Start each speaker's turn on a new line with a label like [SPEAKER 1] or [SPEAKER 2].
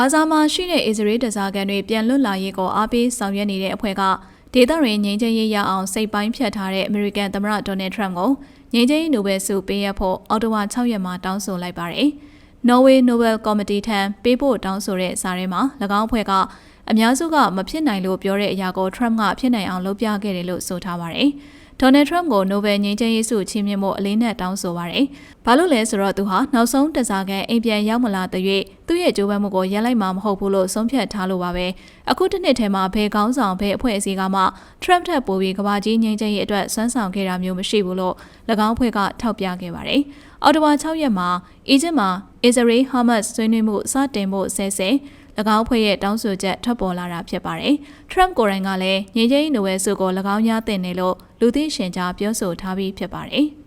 [SPEAKER 1] ဂါဇာမှာရှိတဲ့အစ္စရေးတစားကန်တွေပြန်လွတ်လာရေးကိုအားပေးဆောင်ရွက်နေတဲ့အဖွဲ့ကဒေသရင်းငြိမ်းချမ်းရေးရအောင်စိတ်ပိုင်းဖြတ်ထားတဲ့အမေရိကန်သမ္မတဒေါ်နယ်ထရမ့်ကိုငြိမ်းချမ်းရေးနိုဘယ်ဆုပေးရဖို့အော်တိုဝါ6ရက်မှာတောင်းဆိုလိုက်ပါတယ်။ Norway Nobel Committee ထံပေးဖို့တောင်းဆိုတဲ့စာထဲမှာ၎င်းအဖွဲ့ကအများစုကမဖြစ်နိုင်လို့ပြောတဲ့အရာကိုထရမ့်ကဖြစ်နိုင်အောင်လုပ်ပြခဲ့တယ်လို့ဆိုထားပါတယ်။ ဒေါ်နယ်ထရမ့်ကိုနိုဘယ်ငြိမ်းချမ်းရေးဆုချီးမြှင့်ဖို့အလေးနက်တောင်းဆိုပါရယ်။ဘာလို့လဲဆိုတော့သူဟာနောက်ဆုံးတစားကန်အိမ်ပြန်ရောက်မလာတဲ့၍သူ့ရဲ့ကြိုးပမ်းမှုကိုရပ်လိုက်မှာမဟုတ်ဘူးလို့ဆုံးဖြတ်ထားလို့ပါပဲ။အခုတစ်နှစ်ထဲမှာဘယ်ကောင်းဆောင်ဘယ်အဖွဲ့အစည်းကမှထရမ့်ထက်ပိုပြီးကဘာကြီးငြိမ်းချမ်းရေးအတွက်စွမ်းဆောင်ခဲ့တာမျိုးမရှိဘူးလို့၎င်းဖွဲ့ကထောက်ပြခဲ့ပါတယ်။အော်တိုဝါ6ရက်မှာအီဂျစ်မှာအစ္စရေးဟာမတ်ဆွေးနွေးမှုစတင်ဖို့ဆဲဆဲ၎ င်းဖွဲ့ရဲ့တောင်းဆိုချက်ထွက်ပေါ်လာတာဖြစ်ပါတယ်။ Trump ကိုယ်တိုင်ကလည်းငြိမ်းချမ်းရေးနိုဝယ်ဆုကို၎င်းရတဲ့နယ်လို့လူသိရှင်ကြားပြောဆိုထားပြီးဖြစ်ပါတယ်။